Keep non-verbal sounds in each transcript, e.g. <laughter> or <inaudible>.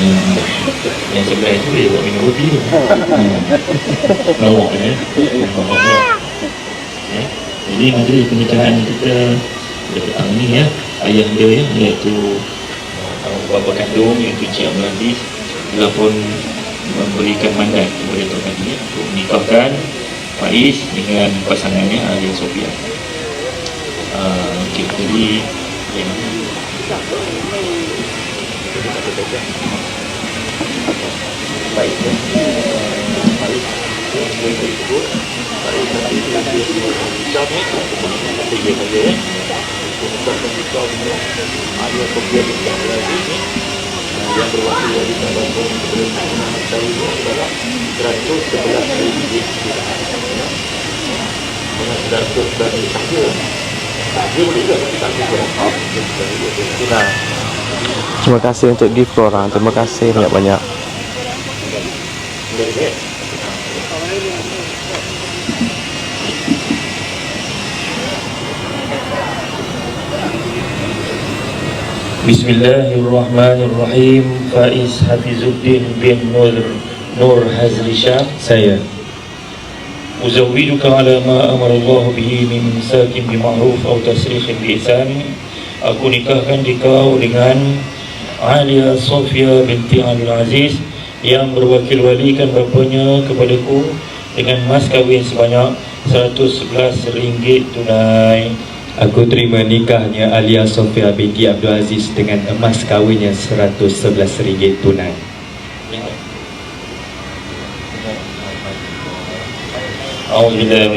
Hmm. <laughs> Yang sebelah itu dia buat minum roti tu eh Lawak eh Jadi majlis pernikahan kita pada petang ni ya Ayah dia ya iaitu Bapa kandung iaitu Cik Abdul Aziz Telah memberikan mandat kepada Tuan Haji Untuk menikahkan Faiz dengan pasangannya Alia Sofia uh, Okay jadi ya. Baik ya. Faiz boleh tersebut Faiz nanti dia dia dia Tiga saja ya Untuk kita punya Alia Sofia bin Abdul Aziz ni yang berwakil dari Kampung Kebenaran Muhammad Syarif adalah 111 ringgit ya. Dengan 100 dari saya Dia boleh juga tak juga Itulah Terima kasih untuk gift korang. Terima kasih banyak-banyak. Dari dia Bismillahirrahmanirrahim Faiz Hafizuddin bin Nur Nur Hazli Shah Saya أزوجك على ما أمر الله به من إمساك بمعروف أو تسريح بإحسان aku nikahkan dikau dengan Alia Sofia binti Abdul Aziz yang berwakil walikan bapanya kepadaku dengan mas kahwin sebanyak RM111 tunai. Aku terima nikahnya Alia Sofia binti Abdul Aziz dengan emas kahwinnya RM111 tunai. أعوذ بالله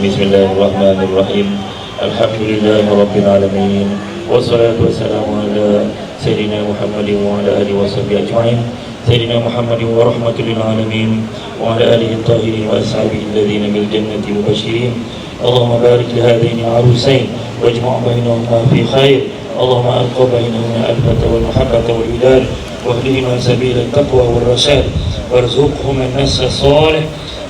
Bismillahirrahmanirrahim. الحمد لله رب العالمين والصلاة والسلام على سيدنا محمد وعلى آله وصحبه أجمعين. سيدنا محمد ورحمة للعالمين وعلى آله الطاهرين وأصحابه الذين بالجنة مبشرين. اللهم بارك لهذين العروسين واجمع بينهما في خير. اللهم ألقى بينهما الألفة والمحبة والوداد. واهدهما سبيل التقوى والرشاد. وارزقهما النسل الصالح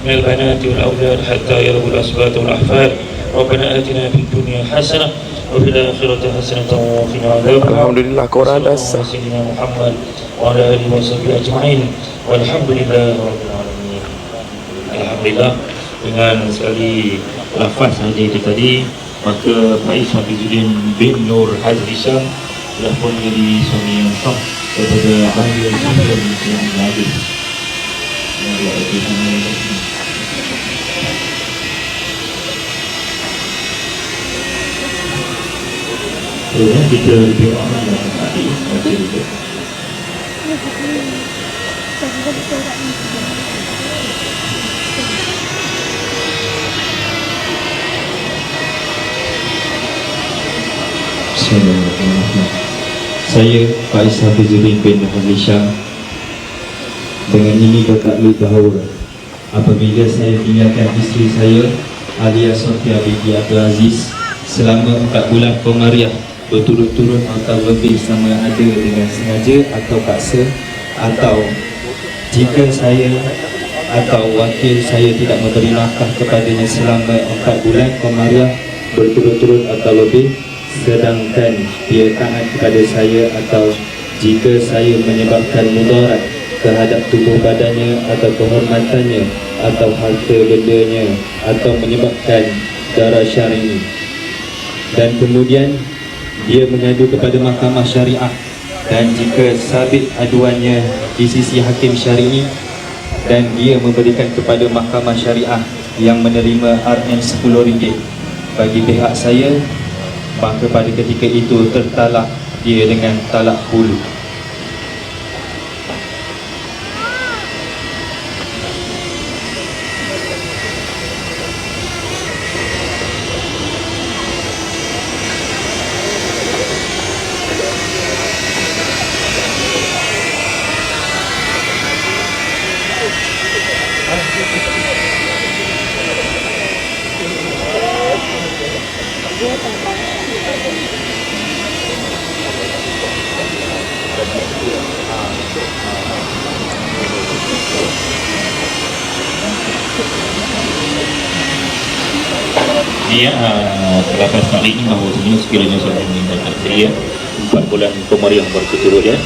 من البنات والأولاد حتى يروا الأسباط والأحفاد. ربنا آتنا في الدنيا حسنة وفي الآخرة حسنة وقنا عذاب الحمد لله قرآن أسر سيدنا محمد وعلى آله وصحبه أجمعين والحمد لله رب العالمين الحمد لله dengan sekali lafaz saja itu tadi maka Faiz Hafizuddin bin Nur Hazrisham telah pun menjadi suami yang sah daripada Hamil yang ada yang ada di sini Kemudian kita lebih orang yang tadi baca juga Bismillahirrahmanirrahim. Saya Faiz Hafizuddin bin Hazli Shah dengan ini bertakluk bahawa apabila saya tinggalkan isteri saya Alia Sofia binti Abdul Aziz selama 4 bulan pemariah berturut-turut atau lebih sama ada dengan sengaja atau paksa atau jika saya atau wakil saya tidak memberi nafkah kepadanya selama 4 bulan pemariah berturut-turut atau lebih sedangkan dia taat kepada saya atau jika saya menyebabkan mudarat terhadap tubuh badannya atau kehormatannya atau harta bendanya atau menyebabkan darah syar'i. Dan kemudian dia mengadu kepada mahkamah syariah. Dan jika sabit aduannya di sisi hakim syar'i dan dia memberikan kepada mahkamah syariah yang menerima RM RM10 bagi pihak saya maka pada ketika itu tertalak dia dengan talak hulu gue tentang Iya, terima kasih sekali ini mahu ini sekiranya saya meninggalkan ya empat bulan pemeriah berturut-turut ya.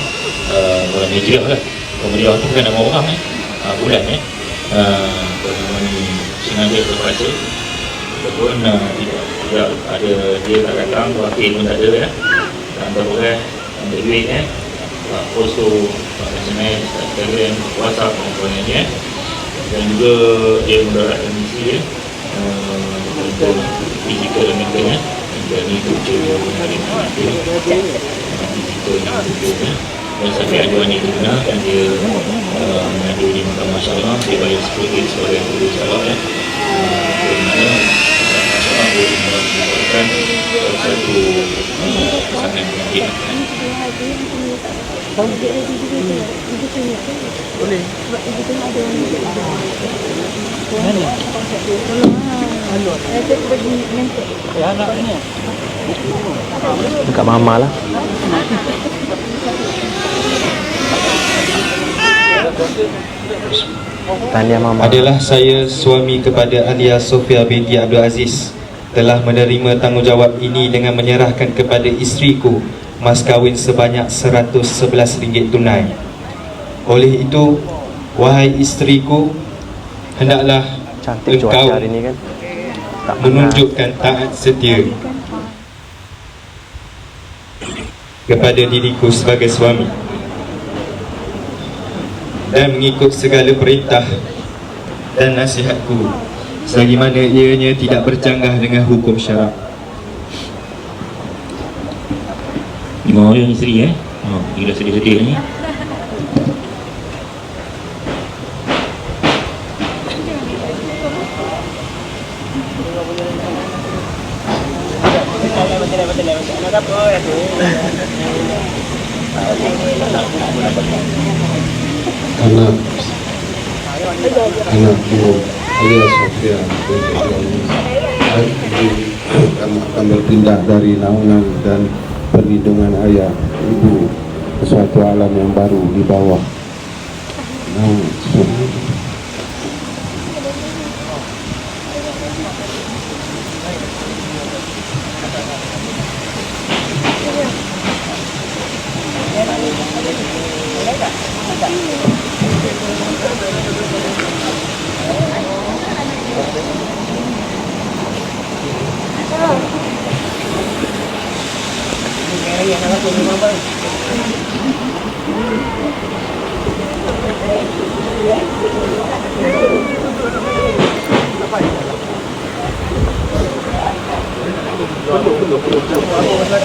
Ah, bulan hijrah lah. Pemeriah tu bukan nama orang ya bulan ya bulan ini sengaja terpaksa Ataupun ah, tidak tidak ada dia tak datang wakil pun tak ada ya dan berbulan ambil duit eh. Uh, also uh, SMS, Instagram, WhatsApp dan sebagainya eh. dan juga dia mendaratkan misi dia uh, untuk fizikal dan mentalnya dan ini kerja hari ini fizikal dan sampai ada wanita di mana dan dia uh, mengadu di mahkamah syarah dia bayar 10 ringgit sebagai guru salah ya uh, melakukan satu uh, pasangan penyakit Boleh. Sebab ibu ada. Mana? Saya. Dekat mama lah. Tahniah mama. Adalah saya suami kepada Alia Sofia binti Abdul Aziz telah menerima tanggungjawab ini dengan menyerahkan kepada isteriku mas kahwin sebanyak RM111 tunai. Oleh itu, wahai isteriku, hendaklah Cantik engkau hari ni kan. Tak menunjukkan taat setia kepada diriku sebagai suami dan mengikut segala perintah dan nasihatku selagi mana ianya tidak bercanggah dengan hukum syarak. Lima orang isteri eh? Oh, Gila sedih-sedih ni. Anak. Anakku alias Sofia kamu akan berpindah dari naungan dan perlindungan ayah ibu. Ke suatu alam yang baru di bawah. Naungan suami.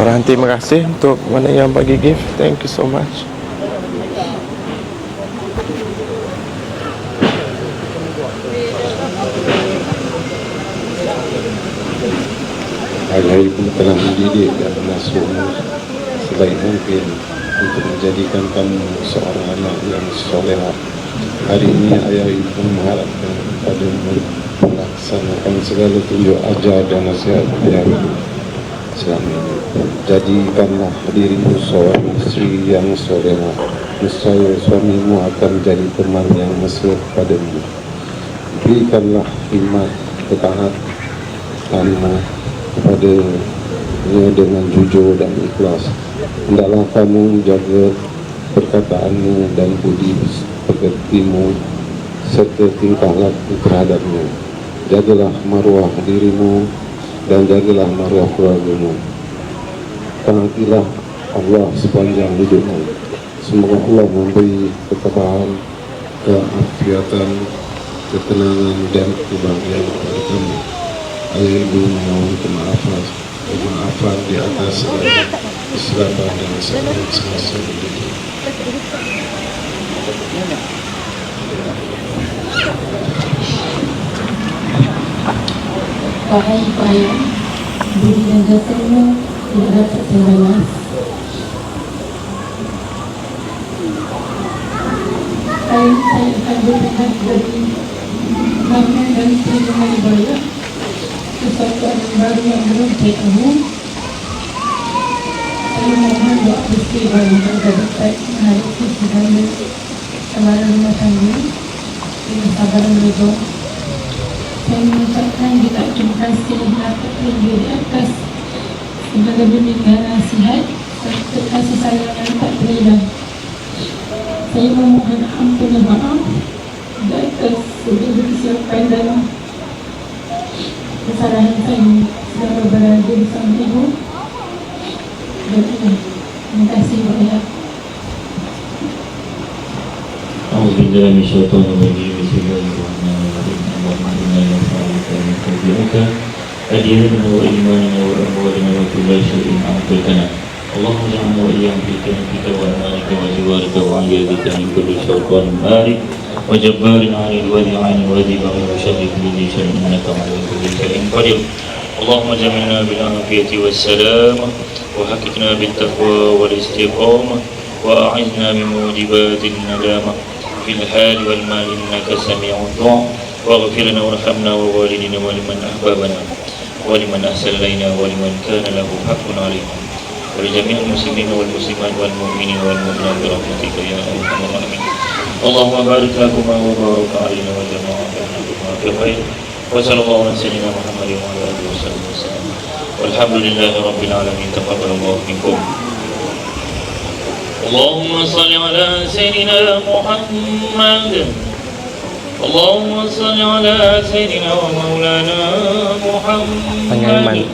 Orang terima kasih untuk mana yang bagi gift. Thank you so much. Ayah ibu telah mendidik dan mengasuhmu sebaik mungkin untuk menjadikan kamu seorang anak yang soleha. Hari ini ayah ibu mengharapkan padamu melaksanakan segala tunjuk ajar dan nasihat ayah ibu selama ini. Jadikanlah dirimu seorang isteri yang soleha. Nescaya suamimu akan menjadi teman yang mesra padamu. Berikanlah hikmat, ketahat, kamu kepada dengan jujur dan ikhlas. Hendaklah kamu jaga perkataanmu dan budi pekertimu serta tingkah laku terhadapnya. Jagalah maruah dirimu dan jagalah maruah keluargamu. Taatilah Allah sepanjang hidupmu semoga Allah memberi ketabahan, keafiatan, ketenangan dan kebahagiaan kepada ibu mohon kemaafan, kemaafan di atas segala kesilapan dan semasa hidup. Wahai upaya Diri dan jasanya Tidak terbalas Saya saya akan berikan bagi Nama dan terima ibadah Kesatuan baru yang belum saya tahu Saya mohon doa peristiwa yang terdapat Menghadapi segala Kemarin rumah saya mengucapkan juga terima kasih atas tinggi di atas segala berikan nasihat serta kasih sayang yang tak terhilang. Saya memohon ampun dan maaf di atas segala kesilapan dan kesalahan saya selama berada bersama ibu أعوذ بالله من الشيطان الرجيم. بسم الله الرحمن الرحيم. اللهم إنا نسألك من فضلك أدياننا وإيماننا وأموالنا وكل شيء أعطيتنا. اللهم اجعلنا وإياهم في كنفك وأمانك وجوارك وعيادك من كل شيطان مارد وجبار عنيد وذي عين وذي بغي وشر كل شر إنك على كل شيء قدير. اللهم جمعنا بالعافية والسلام وحققنا بالتقوى والاستقامة وأعذنا من موجبات الندامة. في الحال والمال إنك سميع الدعاء. واغفر لنا وارحمنا ووالدنا ولمن أحبابنا ولمن أحسن إلينا ولمن كان له حق علينا. ولجميع المسلمين والمسلمات والمؤمنين والمؤمنات برحمتك يا أرحم الراحمين. اللهم بارك لكما وبارك علينا وجمع في خير وصلى الله على سيدنا محمد وعلى آله وصحبه وسلم. والحمد لله رب العالمين. تقبل الله منكم. اللهم صل على سيدنا محمد. اللهم صل على سيدنا ومولانا محمد.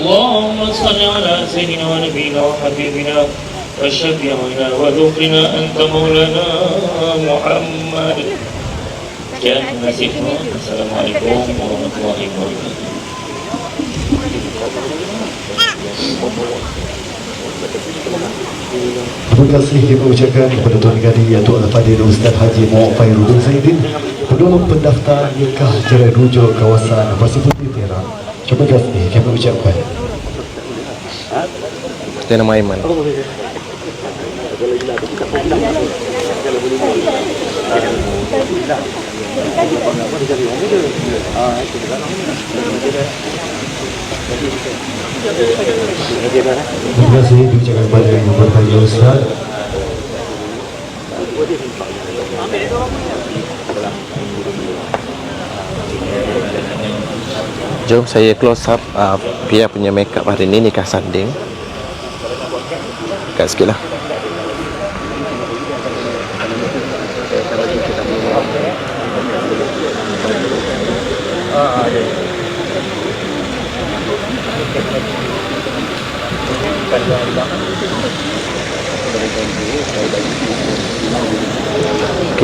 اللهم صل على سيدنا ونبينا وحبيبنا وشفيعنا وذكرنا أنت مولانا محمد. Sekian, terima kasih semua. Assalamualaikum warahmatullahi wabarakatuh. Terima kasih kami ucapkan kepada Tuan Gadi Yaitu Al-Fadil Ustaz Haji Mu'afair Fairudin, Zaidin Penolong pendaftar nikah jalan rujuk kawasan Pasir Putih Terang Terima kasih kami ucapkan Kita nama Aiman Thank you. Terima kasih diucapkan kepada Yang Berbahagia Ustaz Jom saya close up uh, Pia punya makeup hari ni nikah sanding. Kat sikit lah.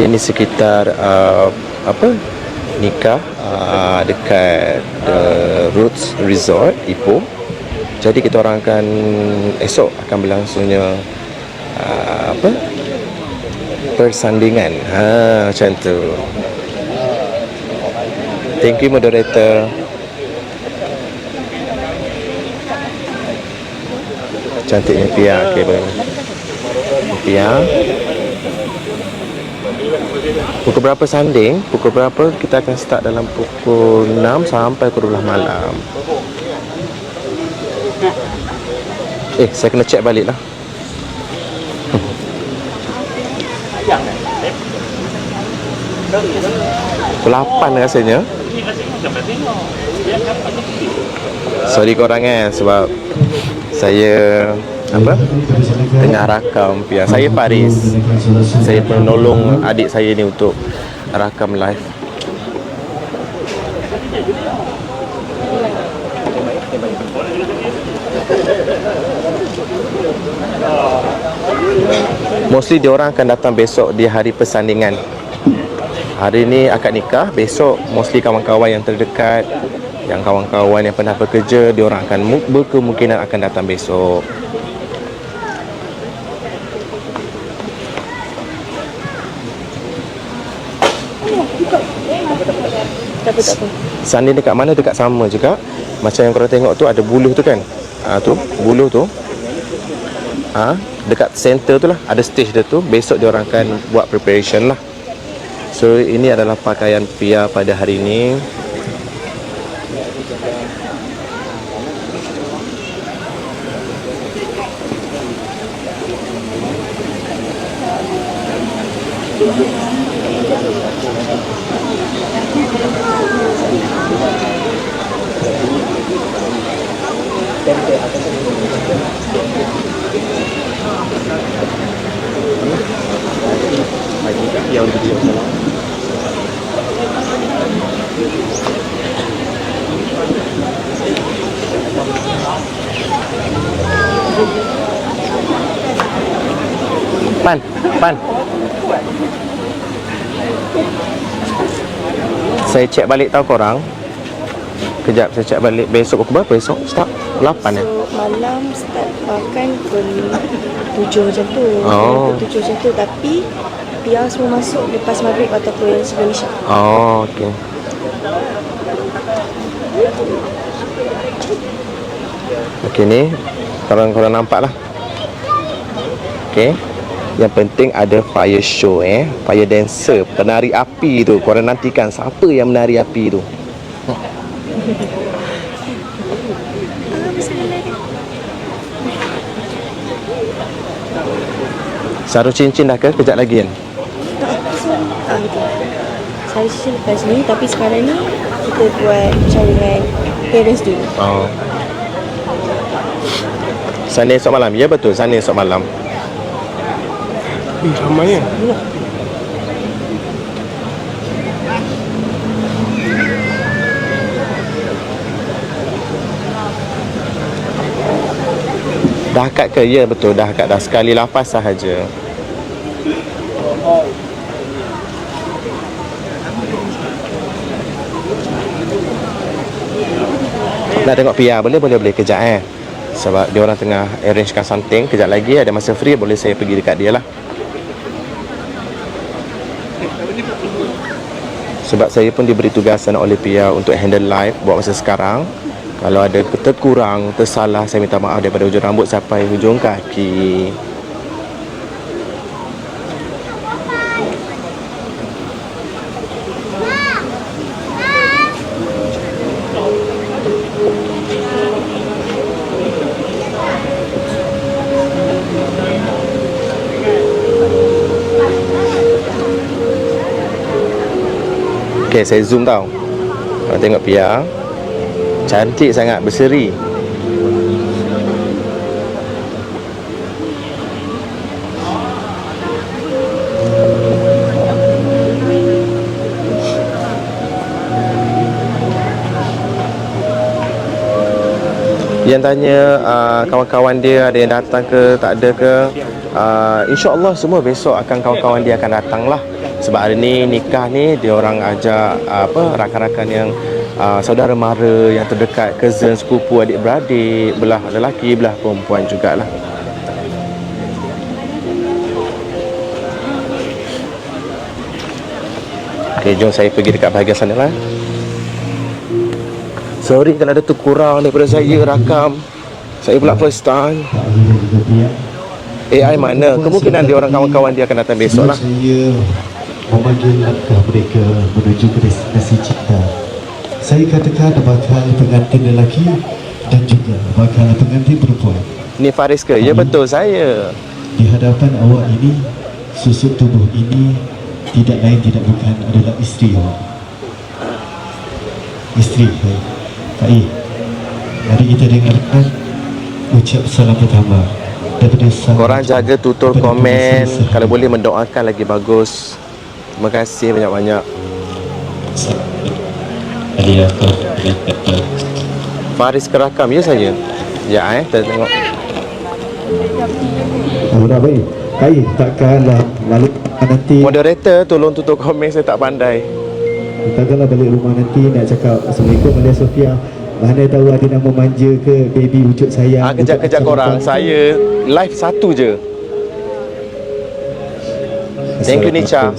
Ini sekitar uh, apa nikah uh, dekat The Roots Resort Ipoh. Jadi kita orang akan esok akan berlangsungnya uh, apa persandingan. Ha macam tu. Thank you moderator. Cantiknya Pia Okay Pia Pukul berapa sanding? Pukul berapa kita akan start dalam pukul 6 sampai pukul 12 malam Eh, saya kena check balik lah Pukul 8 rasanya Sorry korang eh Sebab Saya Apa Tengah rakam Pia. Saya Faris Saya penolong adik saya ni untuk Rakam live Mostly dia orang akan datang besok di hari persandingan. Hari ni akad nikah, besok mostly kawan-kawan yang terdekat, yang kawan-kawan yang pernah bekerja, dia orang akan mu- berkemungkinan akan datang besok. Apa, tak. Sanding dekat mana dekat sama juga. Macam yang korang tengok tu ada buluh tu kan. Ah tu, buluh tu. Ah, dekat center tu lah ada stage dia tu. Besok dia orang akan buat preparation lah. So ini adalah pakaian Pia pada hari ini. Pan, pan. Saya cek balik tahu korang. Kejap saya cek balik besok pukul berapa besok? Start 8 ya. So, malam start makan pukul 7 macam tu. Oh. Pukul 7 macam tu. Tapi, biar semua masuk lepas maghrib ataupun sebelum isyak. Oh, okey. Okey ni korang-korang nampak lah. Okey. Yang penting ada fire show eh. Fire dancer, penari api tu. Korang nantikan siapa yang menari api tu. Sarung cincin dah ke? Kejap lagi kan? Saya sisi lepas ni. Tapi sekarang ni, kita buat cawangan parents dulu. Oh. Sana esok malam. Ya betul, sana esok malam. Eh, ramai ya. Dah akad ke? Ya betul, dah akad dah sekali lapas sahaja. Nak tengok Pia boleh boleh boleh kejap eh. Sebab dia orang tengah arrangekan something Kejap lagi ada masa free Boleh saya pergi dekat dia lah Sebab saya pun diberi tugasan oleh Pia Untuk handle live Buat masa sekarang. Kalau ada terkurang Tersalah Saya minta maaf daripada hujung rambut Sampai hujung kaki Okay, saya zoom tau. Tengok Pia, cantik sangat, berseri. Yang tanya uh, kawan-kawan dia ada yang datang ke tak ada ke uh, InsyaAllah semua besok akan kawan-kawan dia akan datang lah Sebab hari ni nikah ni dia orang ajak uh, apa rakan-rakan yang uh, saudara mara yang terdekat cousin, sepupu, adik-beradik belah lelaki, belah perempuan jugalah. Okay, jom saya pergi dekat bahagian sana lah. Sorry kalau ada tu kurang daripada saya rakam. Saya pula first time. AI mana? Kemungkinan dia orang kawan-kawan dia akan datang besok lah memanggil langkah mereka menuju ke destinasi cinta. Saya katakan bakal pengantin lelaki dan juga bakal pengantin perempuan. Ni Faris ke? Ya betul saya Di hadapan awak ini, susuk tubuh ini tidak lain tidak bukan adalah isteri awak. Isteri. Pak I, mari kita dengarkan ucap salam pertama daripada Korang jaga tutur komen Kalau boleh mendoakan lagi bagus Terima kasih banyak-banyak. Faris kerakam ya saya? Ya eh kita tengok. Aura baik. Hai, takkanlah balik rumah nanti Moderator tolong tutup komen saya tak pandai. Takkanlah balik rumah nanti nak cakap. Assalamualaikum Alia Sofia. Mana tahu ada nama manja ke baby wujud sayang Ah kejap-kejap korang. Saya live satu je. Thank you, Nicha.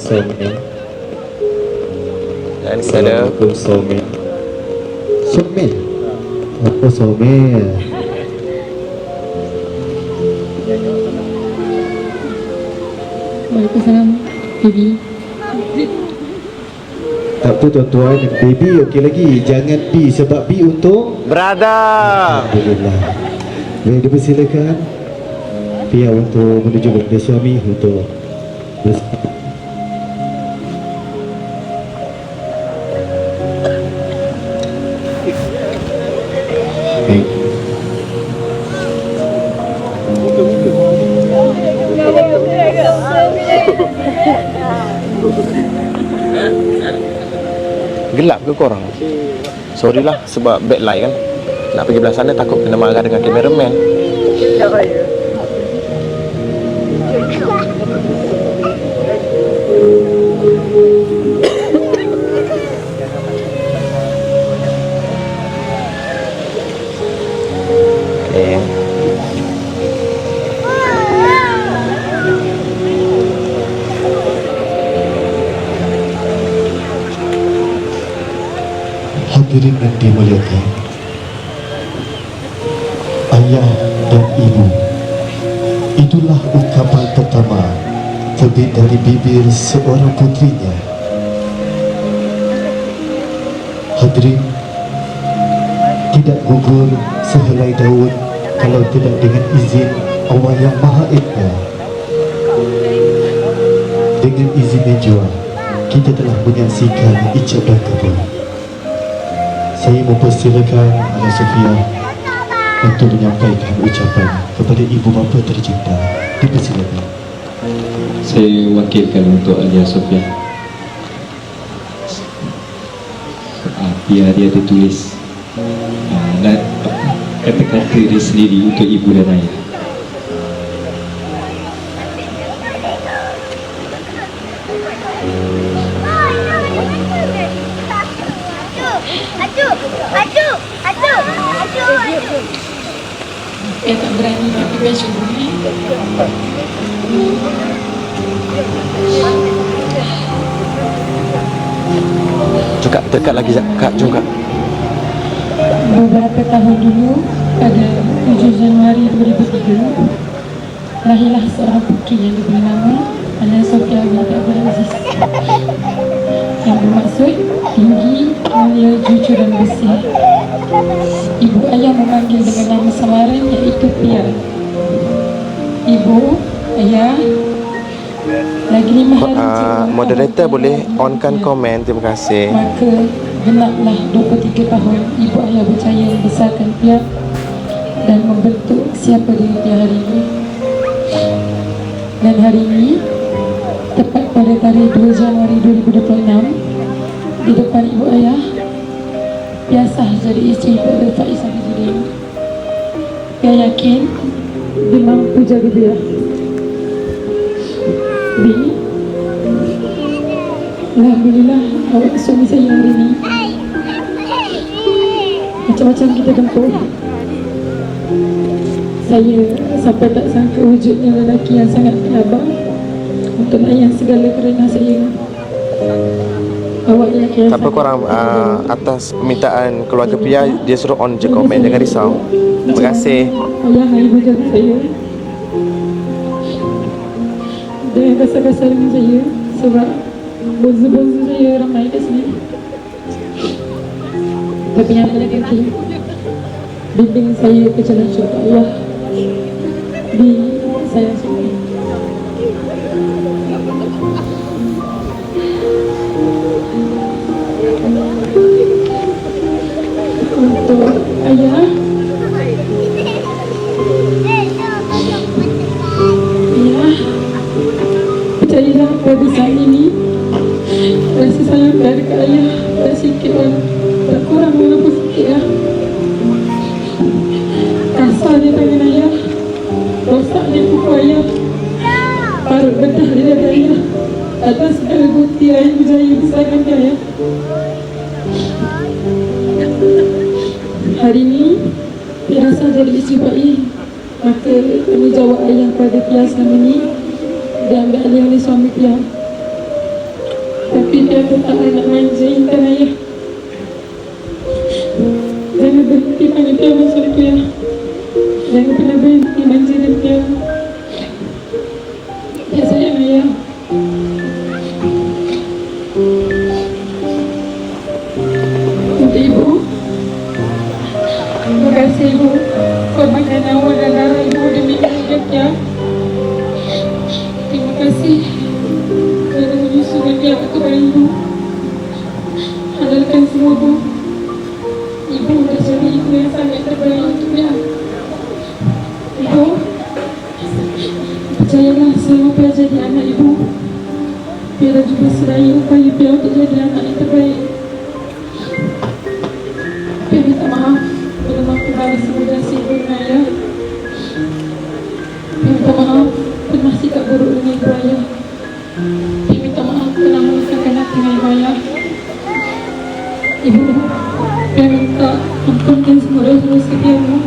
Dan kita ada Assalamualaikum Somel Somel Apa Somel Waalaikumsalam Baby Tak tu tuan-tuan. Baby okey lagi. Jangan B Sebab B untuk Brother. Alhamdulillah. Baik dipersilakan. Pihak untuk menuju kepada suami Untuk. Gelap ke korang? Sorry lah sebab backlight kan. Nak pergi belah sana takut kena marah dengan cameraman. Okay. Hadirin yang dimuliakan Ayah dan ibu Itulah ungkapan pertama Terbit dari bibir seorang putrinya. Hadirin Tidak gugur sehelai daun Kalau tidak dengan izin Allah yang Maha Esa. Dengan izinnya jua Kita telah menyaksikan ijab dan kabul saya mempersilakan Ala Sofia untuk menyampaikan ucapan kepada ibu bapa tercinta. Dipersilakan. Saya wakilkan untuk Alia Sofia Biar dia ada tulis ah, Kata-kata dia sendiri untuk ibu dan ayah Aduh, aduh, aduh, aduh. Eh tak berani tapi baju ni Cakap dekat lagi Kak, jom Kak. Beberapa tahun dulu pada 7 Januari 2003 lahirlah seorang putri yang diberi nama Alia Sofia binti Abdul Aziz yang bermaksud tinggi, mulia, jujur dan bersih. Ibu ayah memanggil dengan nama samaran iaitu Pia. Ibu, ayah, lagi lima hari Uh, moderator boleh onkan komen. Terima kasih. Maka genaplah 23 tahun ibu ayah berjaya membesarkan Pia dan membentuk siapa diri dia hari ini. Dan hari ini, tarikh 2 Januari 2026, di depan ibu ayah, Pia sah jadi isteri pada Faiz Abidin. Pia yakin dia mampu jaga dia. Bi, Alhamdulillah awak suami saya hari ini Macam-macam kita tempuh Saya sampai tak sangka wujudnya lelaki yang sangat penyabar Untuk layan segala kerana saya Awak yang kira korang uh, atas permintaan keluarga Pia dia suruh on je komen jangan risau. Terima kasih. Ayah hari jaga saya. Jangan kasar-kasar dengan saya Sebab Bonzu-bonzu saya ramai kat sini. Tapi yang paling penting Bimbing saya ke jalan syurga. Allah. Di sayang suami Untuk ayah Ya, percayalah pada saat ini Rasa sayang tak ada kat ayah Tak sikit pun Tak kurang walaupun sikit lah Kasarnya tangan ayah Rosaknya kuku ayah tahlilan ayah atas segala bukti ayah berjaya besarkan ayah. Hari ini, Pirasa jadi isteri Pak I. Maka tanggungjawab ayah pada Pia selama ini diambil alih oleh suami Pia. Tapi Pia tetap nak manja intan ayah. Jangan berhenti panggil tu ya. Jangan pernah berhenti manja dan nyawa dan darah ibu demi Pia. Terima kasih kerana menyusukan Pia kepada ibu. Halalkan semua ibu. Ibu dah jadi ibu yang sangat terbaik untuk Pia. Ibu, percayalah selama Pia jadi anak ibu. Dah juga seraya upaya Pia untuk jadi anak yang terbaik. Pia minta maaf si ibu dan ayah. Pia minta maaf pernah sikap buruk dengan ibu ayah. Minta maaf pernah menyusahkan hati dengan ibu ayah. Ibu, Pia minta ampunkan semua dosa-dosa ibu.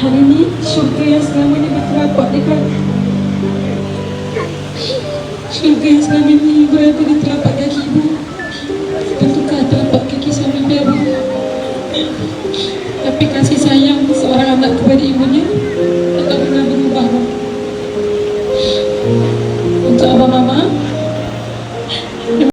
Hari ini syurga yang selama ini bertelapak dekat Syurga yang selama ini berada di telapak kaki ibu Tentukah telapak kaki suami Pia Tapi kasih sayang seorang anak kepada ibunya Tak pernah berubah. Untuk abang mama